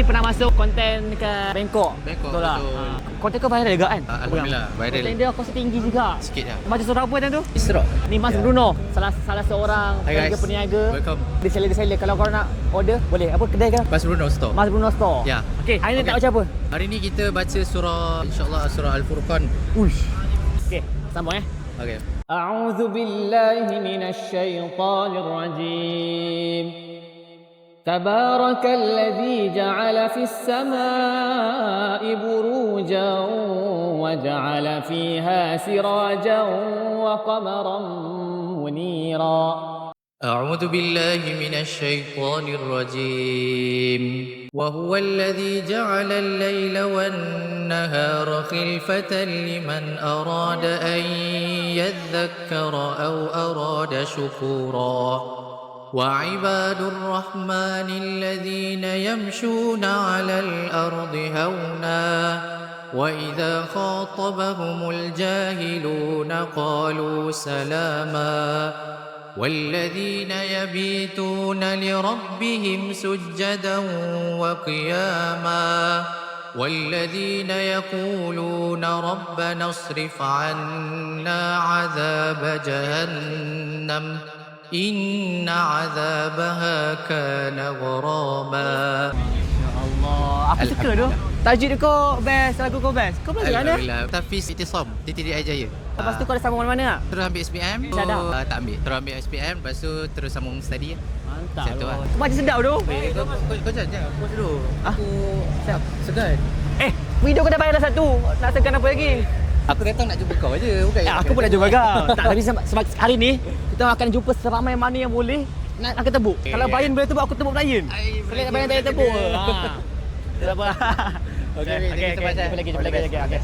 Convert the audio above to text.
pernah masuk konten ke Bangkok. Bangkok, betul. tak? betul. Ha. Konten kau viral juga kan? Ah, Alhamdulillah, viral. Konten dia aku rasa tinggi juga. Sikit lah. Macam suara apa time tu? Isra. Ni Mas Bruno, salah salah seorang Hi, peniaga guys. peniaga. Welcome. Reseller-reseller kalau kau nak order, boleh. Apa kedai ke? Mas Bruno Store. Mas Bruno Store. Ya. Okey, hari ni Okey. tak baca apa? Hari ni kita baca surah insyaAllah surah Al-Furqan. Uish. Okey, sambung eh. Okay. أعوذ بالله من الشيطان الرجيم تبارك الذي جعل في السماء بروجا وجعل فيها سراجا وقمرا منيرا. أعوذ بالله من الشيطان الرجيم. وهو الذي جعل الليل والنهار خلفة لمن أراد أن يذكر أو أراد شكورا. وعباد الرحمن الذين يمشون على الأرض هونا وإذا خاطبهم الجاهلون قالوا سلاما والذين يبيتون لربهم سجدا وقياما والذين يقولون ربنا اصرف عنا عذاب جهنم إن عذابها كان غراما Allah Aku suka tu Tajuk dia kau best Lagu kau best Kau belajar mana? Alhamdulillah Tafiz Itisam di TDI Jaya Lepas tu kau ada sambung mana-mana tak? Terus ambil SPM Tak ada? uh, Tak ambil Terus ambil SPM Lepas tu terus sambung study Mantap Macam tu lah. Kau macam sedap tu Eh, kau, kau, kau jangan, jangan. Kau dulu. Ah? Aku siap, segan. Eh Video kau dah bayar dah satu Nak segan apa lagi? Aku datang nak jumpa kau je, bukan? Eh, aku pun nak jumpa kau. tak, tapi sebab, sebab hari ni kita akan jumpa seramai mana yang boleh nak nak tebuk. Okay. Kalau Bayan boleh tebuk, aku tebuk Bayan. Boleh, Bayan tak boleh, tebuk. Ha. Okey, okey, kita okey. baca. Jumpa lagi, jumpa All the lagi. best. Okey, okey.